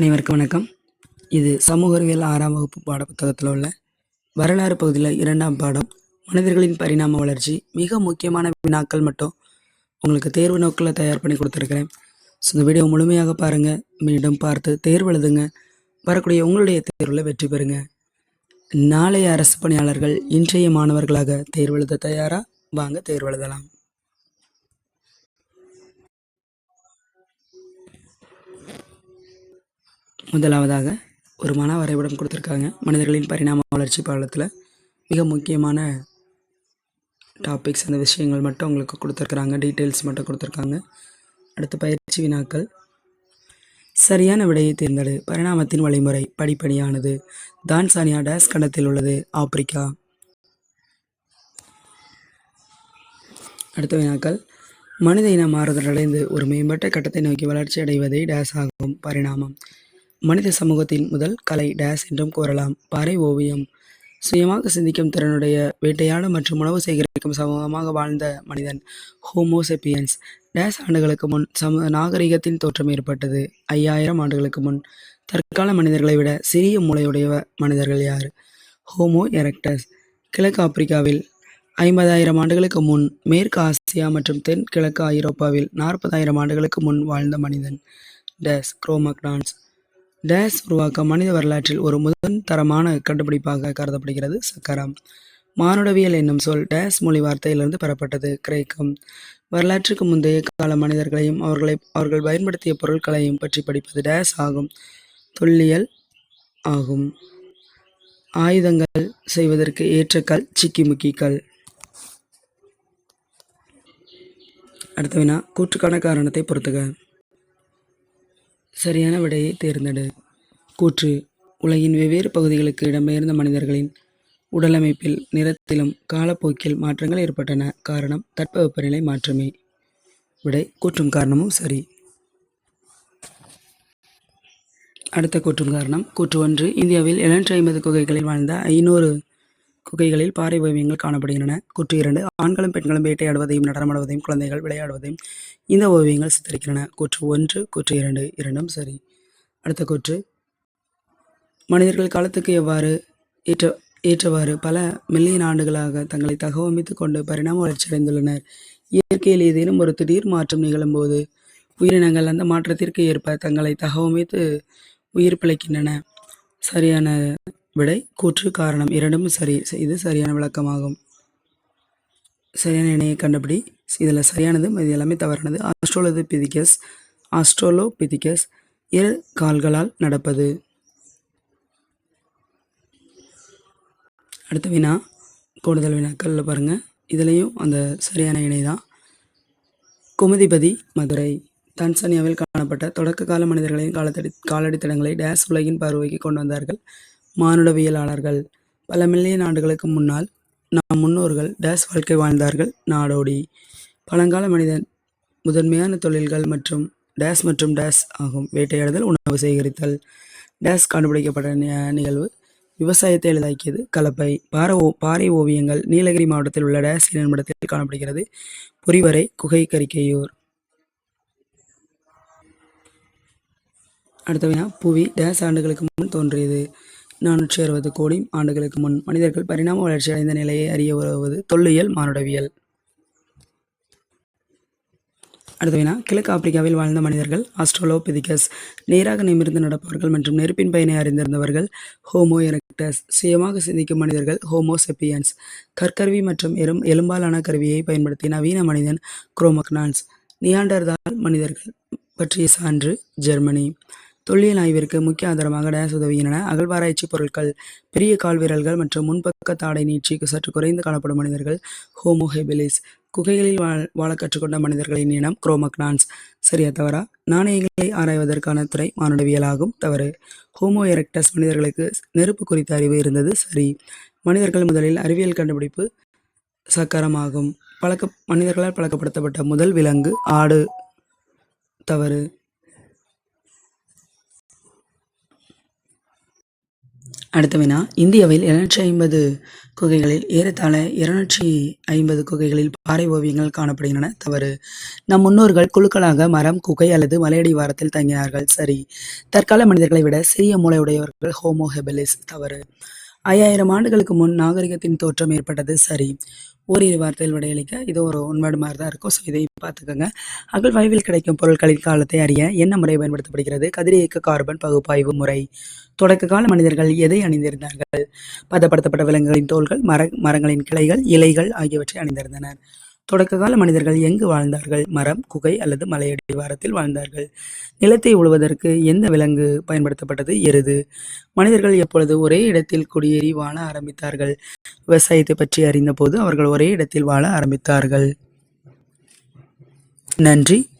அனைவருக்கும் வணக்கம். இது சமூக அறிவியல் ஆறாம் வகுப்பு பாடப்புத்தகத்தில் உள்ள வரலாறு பகுதியில் இரண்டாம் பாடம். மனிதர்களின் பரிணாம வளர்ச்சி. மிக முக்கியமான வினாக்கள் மட்டும் உங்களுக்கு தேர்வு நோக்கில் தயார் பண்ணி கொடுத்துருக்கிறேன். ஸோ இந்த வீடியோ முழுமையாக பாருங்கள் மீண்டும் பார்த்து தேர்வு எழுதுங்க. வரக்கூடிய உங்களுடைய தேர்வில் வெற்றி பெறுங்க. நாளைய அரசு பணியாளர்கள் இன்றைய மாணவர்களாக தேர்வு எழுத தயாராக வாங்க தேர்வு முதலாவதாக ஒரு மன வரைபடம் கொடுத்துருக்காங்க. மனிதர்களின் பரிணாம வளர்ச்சி பாடத்தில் மிக முக்கியமான டாபிக்ஸ் அந்த விஷயங்கள் மட்டும் உங்களுக்கு கொடுத்துருக்குறாங்க. டீட்டெயில்ஸ் மட்டும் கொடுத்துருக்காங்க. அடுத்து பயிற்சி வினாக்கள். சரியான விடையை தேர்ந்தெடு. பரிணாமத்தின் வழிமுறை படிப்படியானது. தான்சானியா டேஸ் கண்டத்தில் உள்ளது. ஆப்பிரிக்கா. அடுத்த வினாக்கள். மனித இன மாறுதல் அடைந்து ஒரு மேம்பட்ட கட்டத்தை நோக்கி வளர்ச்சி அடைவதே டேஸ் ஆகும். பரிணாமம். மனித சமூகத்தின் முதல் கலை டேஸ் என்றும் கூறலாம். பாறை ஓவியம். சுயமாக சிந்திக்கும் திறனுடைய வேட்டையாட மற்றும் உணவு சேகரிக்கும் சமூகமாக வாழ்ந்த மனிதன் ஹோமோசெப்பியன்ஸ் டேஸ் ஆண்டுகளுக்கு முன் சம நாகரிகத்தின் தோற்றம் ஏற்பட்டது. ஐயாயிரம் ஆண்டுகளுக்கு முன் தற்கால மனிதர்களை விட சிறிய மூளையுடைய மனிதர்கள் யார்? Homo erectus. கிழக்கு ஆப்பிரிக்காவில் ஐம்பதாயிரம் ஆண்டுகளுக்கு முன் மேற்கு ஆசியா மற்றும் தென் கிழக்கு ஐரோப்பாவில் நாற்பதாயிரம் ஆண்டுகளுக்கு முன் வாழ்ந்த மனிதன் டேஸ் குரோமக்டான்ஸ் டேஸ் உருவாக்க மனித வரலாற்றில் ஒரு முதன் தரமான கண்டுபிடிப்பாக கருதப்படுகிறது சக்கரம். மானுடவியல் என்னும் சொல் டேஸ் மொழி வார்த்தையிலிருந்து பெறப்பட்டது. கிரேக்கம். வரலாற்றுக்கு முந்தைய கால மனிதர்களையும் அவர்களை அவர்கள் பயன்படுத்திய பொருட்களையும் பற்றி படிப்பது டேஸ் ஆகும். தொல்லியல் ஆகும். ஆயுதங்கள் செய்வதற்கு ஏற்ற கல் சிக்கிமுக்கி கல். அடுத்த வினா கூற்றுக்கான காரணத்தை பொறுத்துக. சரியான விடையை தேர்ந்தெடு. கூற்று உலகின் வெவ்வேறு பகுதிகளுக்கு இடம்பெயர்ந்த மனிதர்களின் உடலமைப்பில் நிறத்திலும் காலப்போக்கில் மாற்றங்கள் ஏற்பட்டன. காரணம் தட்பவெப்பநிலை மாற்றமே. விடை கூற்றும் காரணமும் சரி. அடுத்த கூற்றும் காரணம் கூற்று ஒன்று இந்தியாவில் எழுநூற்றி ஐம்பது குகைகளில் வாழ்ந்த ஐநூறு குகைகளில் பாறை ஓவியங்கள் காணப்படுகின்றன. கூற்று இரண்டு ஆண்களும் பெண்களும் வேட்டையாடுவதையும் நடனமாடுவதையும் குழந்தைகள் விளையாடுவதையும் இந்த ஓவியங்கள் சித்தரிக்கின்றன. கூற்று ஒன்று கூற்று இரண்டு இரண்டும் சரி. அடுத்த கூற்று. மனிதர்கள் காலத்துக்கு எவ்வாறு ஏற்ற ஏற்றவாறு பல மில்லியன் ஆண்டுகளாக தங்களை தகவமைத்து கொண்டு பரிணாம வளர்ச்சியடைந்துள்ளனர் இயற்கையில் ஏதேனும் ஒரு திடீர் மாற்றம் நிகழும்போது உயிரினங்கள் அந்த மாற்றத்திற்கு ஏற்ப தங்களை தகவமைத்து உயிர் பிழைக்கின்றன. சரியான விடை கூற்று காரணம் இரண்டும் சரி இது சரியான விளக்கமாகும். சரியான இணையை கண்டுபிடி. இதில் சரியானது இது எல்லாமே தவறானது. ஆஸ்ட்ரோலது பிதிக்கஸ் ஆஸ்ட்ரோலோ பிதிக்கஸ் இரு கால்களால் நடப்பது. அடுத்த வினா கூடுதல் வினாக்களில் பாருங்கள் இதுலேயும் அந்த சரியான இணை தான். குமுதிபதி மதுரை. தான்சானியாவில் காணப்பட்ட தொடக்க கால மனிதர்களின் காலத்தடி காலடித்தடங்களை டேஸ் உலகின் பார்வைக்கு கொண்டு வந்தார்கள். மானுடவியலாளர்கள். பல மில்லியன் ஆண்டுகளுக்கு முன்னால் நம் முன்னோர்கள் டேஸ் வாழ்க்கை வாழ்ந்தார்கள் நாடோடி. பழங்கால மனிதன் முதன்மையான தொழில்கள் மற்றும் டேஸ் மற்றும் டேஸ் ஆகும். வேட்டையாடுதல் உணவு சேகரித்தல். டேஸ் கண்டுபிடிக்கப்பட்ட நிகழ்வு. விவசாயத்தை எளிதாக்கியது கலப்பை. பார ஓ பாறை ஓவியங்கள் நீலகிரி மாவட்டத்தில் உள்ள டேஸ் இடத்தில் காணப்படுகிறது. பொறிவரை குகை கரிக்கையூர். அடுத்தவினா புவி டேஸ் ஆண்டுகளுக்கு முன் தோன்றியது. நானூற்றி அறுபது கோடி ஆண்டுகளுக்கு முன் மனிதர்கள் பரிணாம வளர்ச்சி அடைந்த நிலையை அறிய உதவுவது தொல்லியல் மானுடவியல். அடுத்த வினா கிழக்கு ஆப்பிரிக்காவில் வாழ்ந்த மனிதர்கள் ஆஸ்ட்ரோலோபிதிகஸ் நேராக நிமிர்ந்து நடப்பவர்கள் மற்றும் நெருப்பின் பயனை அறிந்திருந்தவர்கள் ஹோமோ எரக்டஸ் சுயமாக சிந்திக்கும் மனிதர்கள் ஹோமோ செப்பியன்ஸ் கற்கருவி மற்றும் எறும் எலும்பாலான கருவியை பயன்படுத்தி நவீன மனிதன் குரோமக்னான்ஸ் நியாண்டர்தால் மனிதர்கள் பற்றிய சான்று ஜெர்மனி. தொல்லியல் ஆய்விற்கு முக்கிய ஆதாரமாக டேஸ் உதவுகின்றன அகழ்வாராய்ச்சி பொருட்கள் பெரிய கால்விரல்கள் மற்றும் முன்பக்க தாடை நீட்சிக்கு சற்று குறைந்து காணப்படும் மனிதர்கள் ஹோமோஹெபிலிஸ் குகைகளில் வாழ் வாழ கற்றுக்கொண்ட மனிதர்களின் இனம் குரோமக்னான்ஸ். சரியா தவறா? நாணயங்களை ஆராய்வதற்கான துறை மானுடவியலாகும் தவறு. ஹோமோ எரக்டஸ் மனிதர்களுக்கு நெருப்பு குறித்த அறிவு இருந்தது சரி. மனிதர்கள் முதலில் அறிவியல் கண்டுபிடிப்பு சக்கரமாகும். பழக்க மனிதர்களால் பழக்கப்படுத்தப்பட்ட முதல் விலங்கு ஆடு. தவறு. அடுத்த வினா இந்தியாவில் இருநூற்றி ஐம்பது குகைகளில் ஏறத்தாழ இருநூற்றி ஐம்பது குகைகளில் பாறை ஓவியங்கள் காணப்படுகின்றன. தவறு. நம் முன்னோர்கள் குழுக்களாக மரம் குகை அல்லது மலையடிவாரத்தில் தங்கினார்கள். சரி. தற்கால மனிதர்களை விட சிறிய மூளை உடையவர்கள் ஹோமோ ஹெபலிஸ். தவறு. ஐயாயிரம் ஆண்டுகளுக்கு முன் நாகரிகத்தின் தோற்றம் ஏற்பட்டது. சரி ஓரிரு வார்த்தையில் விடையளிக்க. இது ஒரு உண்மைடு மாதிரி தான் இருக்கும். ஸோ இதை பார்த்துக்கோங்க. அகழ்வாய்வில் கிடைக்கும் பொருட்களின் காலத்தை அறிய என்ன முறை பயன்படுத்தப்படுகிறது? கதிரியக்க கார்பன் பகுப்பாய்வு முறை. தொடக்க கால மனிதர்கள் எதை அணிந்திருந்தார்கள்? பதப்படுத்தப்பட்ட விலங்குகளின் தோல்கள் மர மரங்களின் கிளைகள் இலைகள் ஆகியவற்றை அணிந்திருந்தனர். தொடக்ககால மனிதர்கள் எங்கு வாழ்ந்தார்கள்? மரம் குகை அல்லது மலையடி வாரத்தில் வாழ்ந்தார்கள். நிலத்தை உழுவதற்கு எந்த விலங்கு பயன்படுத்தப்பட்டது? எருது. மனிதர்கள் எப்பொழுது ஒரே இடத்தில் குடியேறி வாழ ஆரம்பித்தார்கள்? விவசாயத்தை பற்றி அறிந்தபோது அவர்கள் ஒரே இடத்தில் வாழ ஆரம்பித்தார்கள். நன்றி.